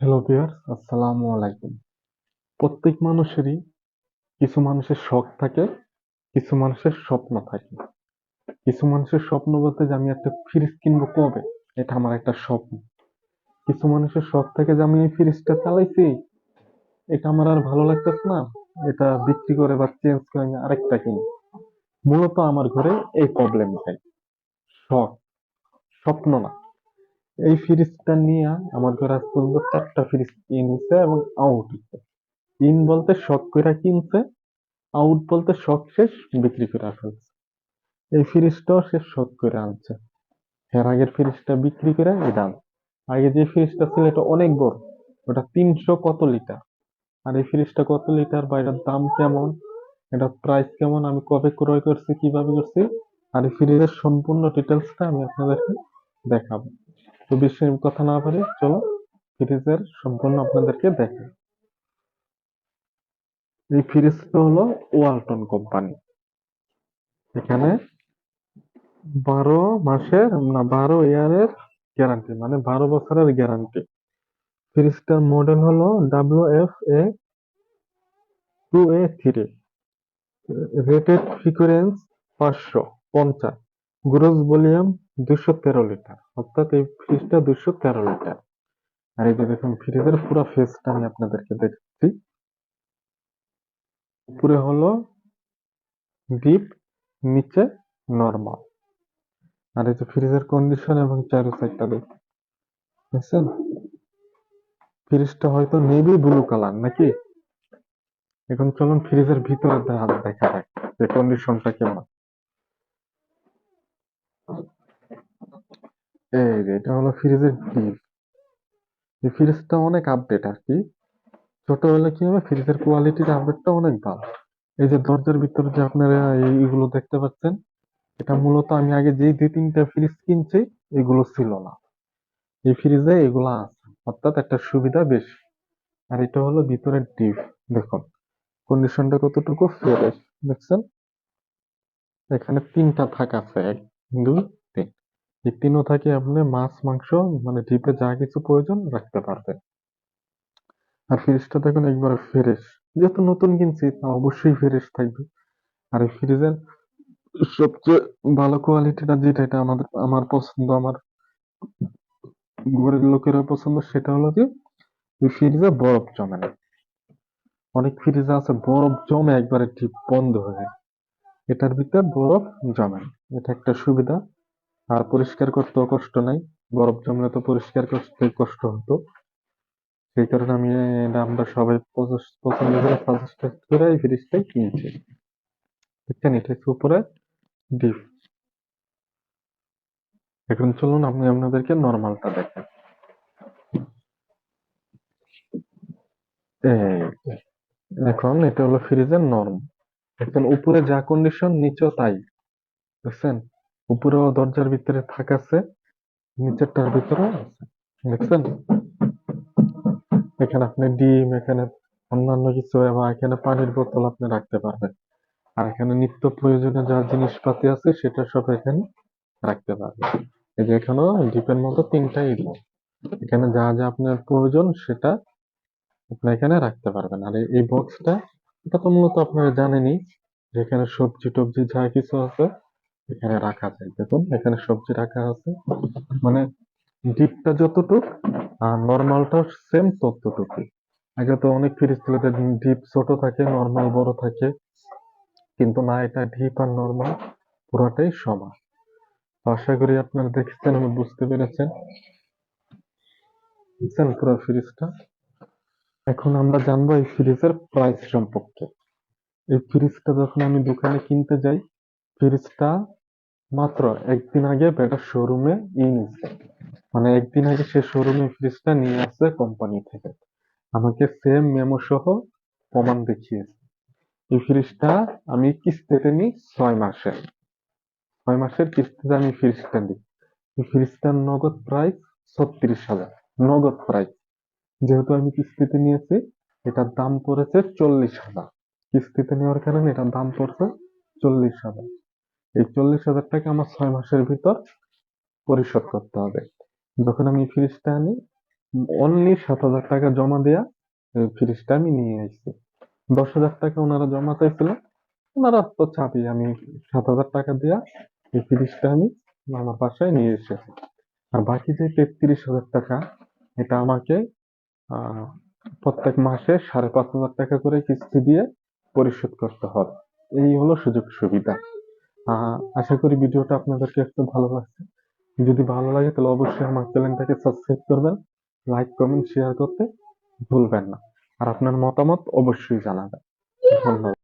Hello viewers আসসালামু আলাইকুম প্রত্যেক মানুষেরই কিছু মানুষের শখ থাকে, কিছু মানুষের স্বপ্ন থাকে। কিছু মানুষের স্বপ্ন বলতে যে আমি একটা ফ্রিজ কিনবো কবে? এটা আমার একটা স্বপ্ন। কিছু মানুষের শখ থাকে যে আমি এই ফ্রিজটা চালাইছি, এটা আমার আর ভালো লাগতেছে না, এটা বিক্রি করে বা চেঞ্জ করে আমি আরেকটা কিনি। মূলত আমার ঘরে এই প্রবলেমটাই শখ। স্বপ্ন না। এই ফ্রিজটা নিয়ে আমার ঘরে আজ পর্যন্ত চারটা ফ্রিজ হয়েছে এবং আউট ইন বলতে শখ করে কিনছে, আউট বলতে শখ শেষ, বিক্রি করে ফেলছে। এই ফ্রিজটাও সে শখ করে আনছে। এর আগের ফ্রিজটা বিক্রি করে এটা আগে যে ফ্রিজটা ছিল এটা অনেক বড়, ওটা তিনশো কত লিটার? আর এই ফ্রিজটা কত লিটার বা এটার দাম কেমন? এটার প্রাইস কেমন? আমি কবে ক্রয় করছি, কীভাবে করছি? আর এই ফ্রিজের সম্পূর্ণ ডিটেলসটা আমি আপনাদেরকে দেখাবো। তো বেশি কথা না বলে চলো ফ্রিজের সম্পূর্ণ আপনাদেরকে দেখাই এই ফ্রিজটা হলো ওয়ালটন কোম্পানি। এখানে বারো মাসের না, বারো ইয়ারের গ্যারান্টি মানে বারো বছরের গ্যারান্টি ফ্রিজটার মডেল হলো W F A two A three rated frequency পাঁচশো, পঞ্চাশ। গ্রোস ভলিউম দুশো তেরো লিটার, অর্থাৎ এই ফ্রিজটা দুশো তেরো লিটার। আর এই যে দেখুন ফ্রিজের পুরো ফেসটা আমি আপনাদেরকে দেখাচ্ছি। উপরে হলো ডিপ নিচে নরমাল আর এই যে ফ্রিজের কন্ডিশন এবং চারু সাইডটা দেখুন। বুঝছেন ফ্রিজটা হয়তো নেভি ব্লু কালার নাকি? এখন চলুন ফ্রিজের ভিতরে দেখা দেখা যাক যে কন্ডিশনটা কেমন। এই যে, এটা হলো ফ্রিজের ডিপ এই ফ্রিজটা অনেক আপডেট আর কি। ছোট হলে কি হবে ফ্রিজের কোয়ালিটির আপডেটটা অনেক ভালো। এই যে দরজার ভিতরে যে আপনারা এইগুলো দেখতে পাচ্ছেন, এটা মূলত আমি আগে যেই দুই তিনটা ফ্রিজ কিনছি, এগুলো ছিল না। এই ফ্রিজে এগুলো আছে, অর্থাৎ একটা সুবিধা বেশি। আর এটা হলো ভিতরের ডিপ দেখুন। কন্ডিশনটা কতটুকু ফ্রেশ দেখছেন? এখানে তিনটা থাক আছে, এক, দুই তিনও থাকে আপনি মাছ, মাংস মানে ডিপে যা কিছু প্রয়োজন রাখতে পারবেন। আর ফ্রিজটা দেখুন একবারে ফ্রেশ যেহেতু নতুন কিনছি অবশ্যই ফ্রেশ থাকবে। আর এই ফ্রিজের সবচেয়ে ভালো কোয়ালিটিটা যেটা, এটা আমাদের, আমার পছন্দ, আমার ঘরের লোকেরও পছন্দ, সেটা হলো যে, এই ফ্রিজে বরফ জমে না। অনেক ফ্রিজে আছে, বরফ জমে একবারে ঠিক বন্ধ হয়ে যায়। এটার ভিতরে বরফ জমে এটা একটা সুবিধা। আর পরিষ্কার করতেও কষ্ট নাই। বরফ জমলে তো পরিষ্কার করতে কষ্ট হতো। সেই কারণে আমি আমরা সবাই পছন্দ করে সাজেস্ট করে এই ফ্রিজটাই কিনেছি। দেখছেন, এটা হচ্ছে উপরে ডিপ এখন চলুন আমি আপনাদেরকে নর্মালটা এই এখন এটা হলো ফ্রিজের নরম এখন উপরে যা কন্ডিশন নিচেও তাই। বুঝছেন উপরেও দরজার ভিতরে থাক আছে, নিচেরটার ভিতরে আছে। দেখছেন? এখানে আপনি ডিম, এখানে অন্যান্য কিছু এবং এখানে পানির বোতল আপনি রাখতে পারবেন। আর এখানে নিত্য প্রয়োজনীয় যা জিনিসপাতি আছে, সেটা সব এখানে রাখতে পারবেন। এই যে এখানেও ডিপের মতো তিনটাই ডিপ এখানে যা যা আপনার প্রয়োজন, সেটা আপনি এখানে রাখতে পারবেন। আর এই- এই বক্সটা এটা তো মূলত আপনারা জানেনই যেখানে সবজি টবজি যা কিছু আছে এখানে রাখা যায় দেখুন, এখানে সবজি রাখা আছে। মানে ডিপটা যতটুক আর নর্মালটা সেম ততটুকুই আগে তো অনেক ফ্রিজ ডিপ ছোট থাকে, নর্মাল বড় থাকে। কিন্তু না, এটা ডিপ আর নর্মাল পুরোটাই সমান। আশা করি আপনারা দেখেছেন এবং বুঝতে পেরেছেন। বুঝছেন পুরো ফ্রিজটা এখন আমরা জানব এই ফ্রিজের প্রাইস সম্পর্কে। এই ফ্রিজটা যখন আমি দোকানে কিনতে যাই ফ্রিজটা মাত্র একদিন আগে বেটার শোরুমে নিয়েছে। মানে একদিন আগে সে শোরুমে ফ্রিজটা নিয়ে আসছে কোম্পানি থেকে। আমাকে সেম মেমো সহ প্রমাণ দেখিয়েছে। এই ফ্রিজটা আমি কিস্তিতে নিই ছয় মাসে। ছয় মাসের কিস্তিতে আমি ফ্রিজটা নিই। এই ফ্রিজটার নগদ প্রাইস ছত্রিশ হাজার। নগদ প্রাইস যেহেতু আমি কিস্তিতে নিয়েছি, এটার দাম পড়েছে চল্লিশ হাজার। কিস্তিতে নেওয়ার কারণে এটার দাম পড়ছে চল্লিশ হাজার। এই চল্লিশ হাজার টাকা আমার ছয় মাসের ভিতর পরিশোধ করতে হবে। যখন আমি ফ্রিজটা আনি অনলি সাত হাজার টাকা জমা দেয়া ফ্রিজটা আমি নিয়ে আসছি। দশ হাজার টাকা ওনারা জমা চাইছিল, ওনারা তো চাপি, আমি সাত হাজার টাকা দেয়া, এই ফ্রিজটা আমি আমার বাসায় নিয়ে এসেছি। আর বাকি যে তেত্রিশ হাজার টাকা, এটা আমাকে প্রত্যেক মাসে সাড়ে পাঁচ হাজার টাকা করে কিস্তি দিয়ে পরিশোধ করতে হবে। এই হলো সুযোগ সুবিধা আশা করি ভিডিওটা আপনাদেরকে একটু ভালো লাগছে। যদি ভালো লাগে, তাহলে অবশ্যই আমার চ্যানেলটাকে সাবস্ক্রাইব করবেন লাইক কমেন্ট শেয়ার করতে ভুলবেন না। আর আপনার মতামত অবশ্যই জানাবেন। ধন্যবাদ।